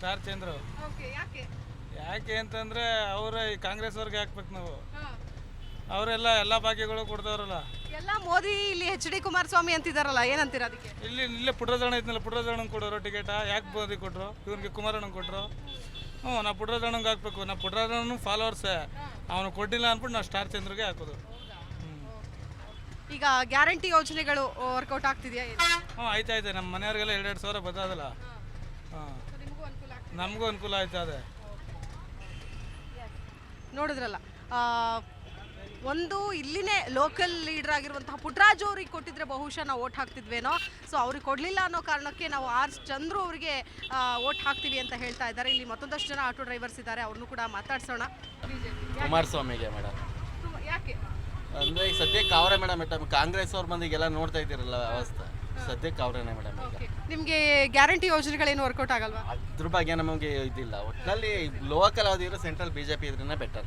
Star Chandru. Okay ಯಾಕೆ? ಯಾಕೆ ಅಂತಂದ್ರೆ ಅವರ ಈ ಕಾಂಗ್ರೆಸ್ ಅವ್ರಿಗೆ ಹಾಕ್ಬೇಕು ನಾವು. ಅವರೆಲ್ಲ ಎಲ್ಲ ಭಾಗ್ಯಗಳು ಕೊಡ್ದವ್ರಲ್ಲ. ಎಲ್ಲ ಮೋದಿ ಇಲ್ಲಿ ಎಚ್ ಡಿ ಕುಮಾರಸ್ವಾಮಿ ಅಂತಿದಾರಲ್ಲ ಏನಂತೀರ ಅದಕ್ಕೆ? ಇಲ್ಲಿ ಇಲ್ಲೇ ಪುಟ್ರದಣ್ಣ ಇದ್ನಲ್ಲ ಪುಟ್ರದಣ್ಣ ಕೊಡೋರು ಟಿಕೆಟ್? ಯಾಕೆ ಮೋದಿ ಕೊಟ್ರು? ಇವ್ರಿಗೆ ಕುಮಾರಣ್ಣ ಕೊಟ್ರು? ಹ್ಞೂ ನಾ ಪುಟ್ರದಣ್ಣಂಗೆ ಹಾಕ್ಬೇಕು. ನಾವು ಪುಟ್ರದಣ್ಣನ ಫಾಲೋವರ್ಸೇ ಅವನು ಕೊಡ್ಲಿಲ್ಲ ಅಂದ್ಬಿಟ್ಟು ನಾವು ಸ್ಟಾರ್ ಚಂದ್ರಿಗೆ ಹಾಕೋದು. ಈಗ ಗ್ಯಾರಂಟಿ ಯೋಜನೆಗಳು ವರ್ಕೌಟ್ ಆಗ್ತಿದೆಯಾ ಹ್ಞೂ ಆಯ್ತು ಆಯ್ತು ನಮ್ಮ ಮನೆಯವ್ರಿಗೆಲ್ಲ ಎರಡೆರಡು ಸಾವಿರ ಬರ್ತದಲ್ಲ ಹಾಂ. ನಿಮಗೂ ಅನುಕೂಲ ಆಯ್ತದೆ ನೋಡಿದ್ರಲ್ಲ ಆ, ಒಂದು ಇಲ್ಲಿನೇ ಲೋಕಲ್ ಲೀಡರ್ ಆಗಿರುವಂತಹ ಪುಟ್ರಾಜು ಅವ್ರಿಗೆ ಕೊಟ್ಟಿದ್ರೆ ಬಹುಶಃ ನಾವು ಓಟ್ ಹಾಕ್ತಿದ್ವೇನೋ ಸೊ ಅವ್ರಿಗೆ ಕೊಡಲಿಲ್ಲ ಅನ್ನೋ ಕಾರಣಕ್ಕೆ ನಾವು ಆರ್ ಚಂದ್ರು ಅವರಿಗೆ ಓಟ್ ಹಾಕ್ತೀವಿ ಅಂತ ಹೇಳ್ತಾ ಇದ್ದಾರೆ. ಇಲ್ಲಿ ಮತ್ತೊಂದಷ್ಟು ಜನ ಆಟೋ ಡ್ರೈವರ್ಸ್ ಇದ್ದಾರೆ ಅವ್ರನ್ನೂ ಕೂಡ ಮಾತಾಡ್ಸೋಣ. ಕುಮಾರಸ್ವಾಮಿಗೆ ಮೇಡಮ್ ಯಾಕೆ? ಅಂದ್ರೆ ಈಗ ಸದ್ಯಕ್ಕೆ ಅವರೇ ಮೇಡಮ್ ಮೇಡಮ್ ಕಾಂಗ್ರೆಸ್ ಅವ್ರ ಮಂದಿಗೆಲ್ಲ ನೋಡ್ತಾ ಇದ್ದೀರಲ್ಲ ವ್ಯವಸ್ಥೆ ಸದ್ಯಕ್ಕೆ ಅವರೇನೆ ಮೇಡಮ್ ಈಗ. ನಿಮಗೆ ಗ್ಯಾರಂಟಿ ಯೋಜನೆಗಳೇನು ವರ್ಕೌಟ್ ಆಗಲ್ವಾ? ಅದ್ರ ಬಗ್ಗೆ ನಮಗೆ ಇದಿಲ್ಲ. ಒಟ್ಟಿನಲ್ಲಿ ಲೋಕಲ್ ಯಾವ್ದು ಇರೋ ಸೆಂಟ್ರಲ್ ಬಿ ಜೆ ಪಿ ಇದ್ರೇ ಬೆಟರ್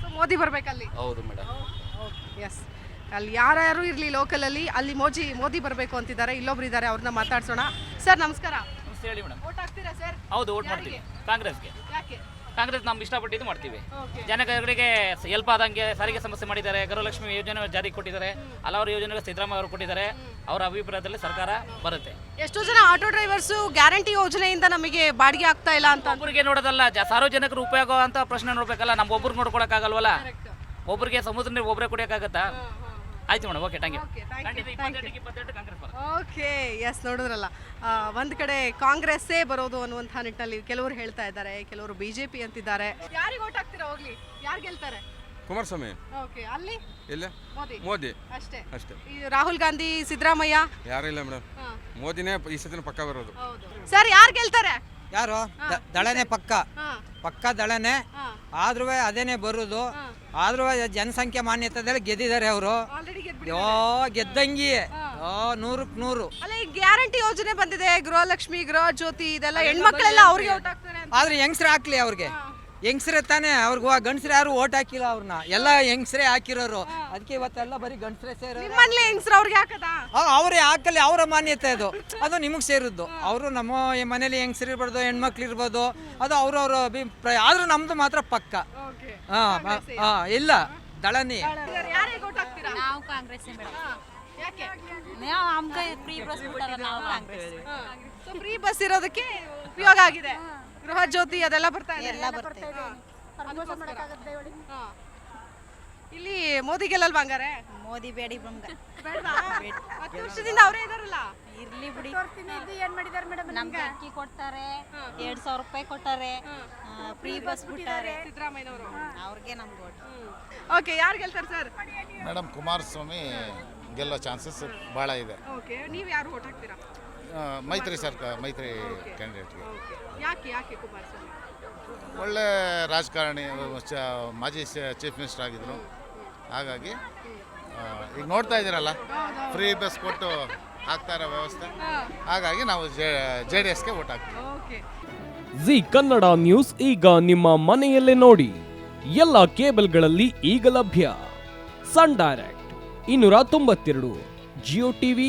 ಸೊ ಮೋದಿ ಬರಬೇಕಲ್ಲಿ? ಹೌದು ಮೇಡಮ್ ಎಸ್ ಅಲ್ಲಿ ಯಾರ್ಯಾರು ಇರಲಿ ಲೋಕಲಲ್ಲಿ ಅಲ್ಲಿ ಮೋಜಿ ಮೋದಿ ಬರಬೇಕು ಅಂತಿದ್ದಾರೆ ಇಲ್ಲೊಬ್ರು ಇದ್ದಾರೆ ಅವ್ರನ್ನ ಮಾತಾಡ್ಸೋಣ. ಸರ್ ನಮಸ್ಕಾರ. ನಮಸ್ತೆ ಹೇಳಿ ಮೇಡಮ್ ವೋಟ್ ಹಾಕ್ತೀರಾ ಸರ್ ಹೌದು ವೋಟ್ ಮಾಡ್ತೀವಿ. ಕಾಂಗ್ರೆಸ್ಗೆ. ಯಾಕೆ? ಕಾಂಗ್ರೆಸ್ ನಮ್ಗೆ ಇಷ್ಟಪಟ್ಟಿದ್ದು ಮಾಡ್ತೀವಿ. ಜನಗಳಿಗೆ ಹೆಲ್ಪ್ ಆದಂಗೆ ಸಾರಿಗೆ ಸಮಸ್ಯೆ ಮಾಡಿದ್ದಾರೆ. ಗೃಹಲಕ್ಷ್ಮಿ ಯೋಜನೆ ಜಾರಿಗೆ ಕೊಟ್ಟಿದ್ದಾರೆ. ಹಲವಾರು ಯೋಜನೆಗಳು ಸಿದ್ದರಾಮಯ್ಯ ಅವರು ಕೊಟ್ಟಿದ್ದಾರೆ. ಅವರ ಅಭಿಪ್ರಾಯದಲ್ಲಿ ಸರ್ಕಾರ ಬರುತ್ತೆ. ಎಷ್ಟೋ ಜನ ಆಟೋ ಡ್ರೈವರ್ಸ್ ಗ್ಯಾರಂಟಿ ಯೋಜನೆಯಿಂದ ನಮಗೆ ಬಾಡಿಗೆ ಆಗ್ತಾ ಇಲ್ಲ ಅಂತ ಒಬ್ಬರಿಗೆ ನೋಡೋದಲ್ಲ ಸಾರ್ವಜನಿಕರು ಉಪಯೋಗ ಅಂತ ಪ್ರಶ್ನೆ ನೋಡ್ಬೇಕಲ್ಲ ನಮ್ಮ ಒಬ್ರಿಗೆ ನೋಡ್ಕೊಳಕ್ಕಾಗಲ್ವಲ್ಲ? ಒಬ್ಬರಿಗೆ ಸಮುದ್ರ ನೀರು ಒಬ್ಬರೇ ಕುಡಿಯೋಕ್ಕಾಗತ್ತಾ? ಆಯ್ತು madam okay thank you Congress ಬರುತ್ತೆ. ಓಕೆ ಎಸ್ ನೋಡಿದ್ರಲ್ಲ. ಆ, ಒಂದ್ ಕಡೆ ಕಾಂಗ್ರೆಸ್ಸೇ ಬರೋದು ಅನ್ನುವಂತಹ ನಿಟ್ಟಿನಲ್ಲಿ ಕೆಲವರು ಹೇಳ್ತಾ ಇದ್ದಾರೆ ಕೆಲವರು ಬಿಜೆಪಿ ಅಂತಿದ್ದಾರೆ. ಯಾರಿಗೆ ಓಟ್ ಹಾಕ್ತೀರಾ ಹೋಗ್ಲಿ? ಯಾರು ಗೆಲ್ತಾರೆ? ಕುಮಾರಸ್ವಾಮಿ. ಓಕೆ ಅಲ್ಲಿ? ಇಲ್ಲ. ಮೋದಿ. ಮೋದಿ. ಅಷ್ಟೇ. ಅಷ್ಟೇ. ಈ ರಾಹುಲ್ ಗಾಂಧಿ ಸಿದ್ದರಾಮಯ್ಯ? ಯಾರು ಇಲ್ಲ ಮೇಡಮ್. ಹಾ, ಮೋದಿನೇ ಈ ಸತಿನ ಪಕ್ಕ ಬರೋದು. ಹೌದು. ಸರ್ ಯಾರು ಗೆಲ್ತಾರೆ? ಯಾರು? ದ- ದಳನೆ ಪಕ್ಕ. ಹಾ. ಪಕ್ಕ ದಳನೆ. ಹಾ. ಆದ್ರೂ ಅದೇನೆ ಬರುದು. ಆದ್ರೂ ಜನಸಂಖ್ಯೆ ಮಾನ್ಯತೆದಲ್ಲಿ ಗೆದ್ದಿದ್ದಾರೆ ಅವರು. ಗೆದ್ದಂಗಿಯೇ ನೂರಕ್ ಯೋ ಗೆದ್ದಂಗಿ. ಓ ನೂರಕ್ಕೆ ನೂರು. ಅಲ್ಲ ಈ ಗ್ಯಾರಂಟಿ ಯೋಜನೆ ಬಂದಿದೆ ಗೃಹಲಕ್ಷ್ಮಿ ಗೃಹ ಜ್ಯೋತಿ ಇದೆಲ್ಲ ಹೆಣ್ಮಕ್ಳೆಲ್ಲ ಅವ್ರಿಗೆ ಓಟ್ ಹಾಕ್ತಾರೆ ಅಂತ. ಆದ್ರೆ ಹೆಂಗ್ಸ್ರೆ ಹಾಕ್ಲಿ ಅವ್ರಿಗೆ? ಹೆಂಗ್ಸ್ರೆ ತಾನೇ? ಅವ್ರಿಗೆ ಗಂಡಸ್ರೆ ಯಾರು ಓಟ್ ಹಾಕಿಲ್ಲ ಅವ್ರನ್ನ ಎಲ್ಲ ಹೆಂಗ್ಸ್ರೆ ಹಾಕಿರೋರು. ಅದಕ್ಕೆ ಇವತ್ತೆಲ್ಲ ಬರೀ ಗಂಡಸ್ರೆ ಸೇರೋ ನಿಮ್ಮಲ್ಲಿ ಹೆಂಗ್ಸ್ರ ಅವ್ರಿಗೆ ಹಾಕದಾ? ಅವರೇ ಹಾಕಲಿ ಅವರ ಮಾನ್ಯತೆ ಅದು. ಅದು ನಿಮಗೆ ಸೇರಿದ್ದು. ಅವರು ನಮ್ಮ ಮನೇಲಿ ಹೆಂಗ್ಸ್ರು ಇರ್ಬಾರ್ದು ಹೆಣ್ಮಕ್ಳು ಇರ್ಬೋದು ಅದು ಅವ್ರವ್ರ ಅಭಿಪ್ರಾಯ. ಆದ್ರೂ ನಮ್ದು ಮಾತ್ರ ಪಕ್ಕ. ಹಾ ಇಲ್ಲ. ದಳನಿ. ನಾವು ಕಾಂಗ್ರೆಸ್ ಫ್ರೀ ಬಸ್ ಬಿಟ್ಟಾರ ನಾವು ಕಾಂಗ್ರೆಸ್. ಸೊ ಫ್ರೀ ಬಸ್ ಇರೋದಕ್ಕೆ ಉಪಯೋಗ ಆಗಿದೆ. ಗೃಹ ಜ್ಯೋತಿ ಅದೆಲ್ಲ ಬರ್ತಾ ಇದೆ. ಎಲ್ಲ ಬರ್ತಾ ಹಾ. ಇಲ್ಲಿ ಮೋದಿ ಗೆಲ್ಲಲ್ವಾ ಹಂಗಾರೆ? ಮೋದಿ ಬೇಡಿ ಬಂಗ. ಬೇಡ್ವಾ? ಹತ್ತು ವರ್ಷದಿಂದ ಅವರೇ ಇದಾರಲ್ಲ? ಇರ್ಲಿ ಬಿಡಿ. ನಮ್ಗೆ ಅಕ್ಕಿ ಕೊಡ್ತಾರೆ ಎರಡ್ ಸಾವಿರ ರೂಪಾಯಿ ಕೊಟ್ಟಾರೆ ಫ್ರೀ ಬಸ್ ಬಿಟ್ಟಾರೆ. ಸಿದ್ದರಾಮಯ್ಯನವರು. ಅವ್ರಿಗೆ ನಮ್ಗೆ ಓಟ್ ಓಕೆ ಯಾರು ಗೆಲ್ತಾರೆ ಸರ್? ಮೇಡಮ್ ಕುಮಾರಸ್ವಾಮಿ ಗೆಲ್ಲೋ ಚಾನ್ಸಸ್ ಬಹಳ ಇದೆ. ಓಕೆ ನೀವು ಯಾರು ಓಟ್ ಹಾಕ್ತೀರಾ? ಮೈತ್ರಿ ಸರ್ಕಾರ ಮೈತ್ರಿ ಕ್ಯಾಂಡಿಡೇಟ್ಗೆ ಯಾಕೆ ಯಾಕೆ ಕುಮಾರಸ್ವಾಮಿ ಒಳ್ಳೆ ರಾಜಕಾರಣಿ ಚ- ಮಾಜಿ ಚೀಫ್ ಮಿನಿಸ್ಟರ್ ಆಗಿದ್ರು. ಹಾಗಾಗಿ ಆ, ಈಗ ನೋಡ್ತಾ ಇದ್ದೀರಲ್ಲ ಫ್ರೀ ಬಸ್ ಕೊಟ್ಟು ಹಾಕ್ತಾ ಇರೋ ವ್ಯವಸ್ಥೆ. ಹಾಗಾಗಿ ನಾವು ಜೆ ಡಿ ಎಸ್ಗೆ ಓಟ್ ಹಾಕ್ತೀವಿ. ಓಕೆ. ಜಿ ಕನ್ನಡ ನ್ಯೂಸ್ ಈಗ ನಿಮ್ಮ ಮನೆಯಲ್ಲೇ ನೋಡಿ. ಎಲ್ಲ ಕೇಬಲ್ಗಳಲ್ಲಿ ಈಗ ಲಭ್ಯ. ಸನ್ ಡೈರೆಕ್ಟ್ ಇನ್ನೂರ ತೊಂಬತ್ತೆರಡು ಜಿಯೋ ಟಿವಿ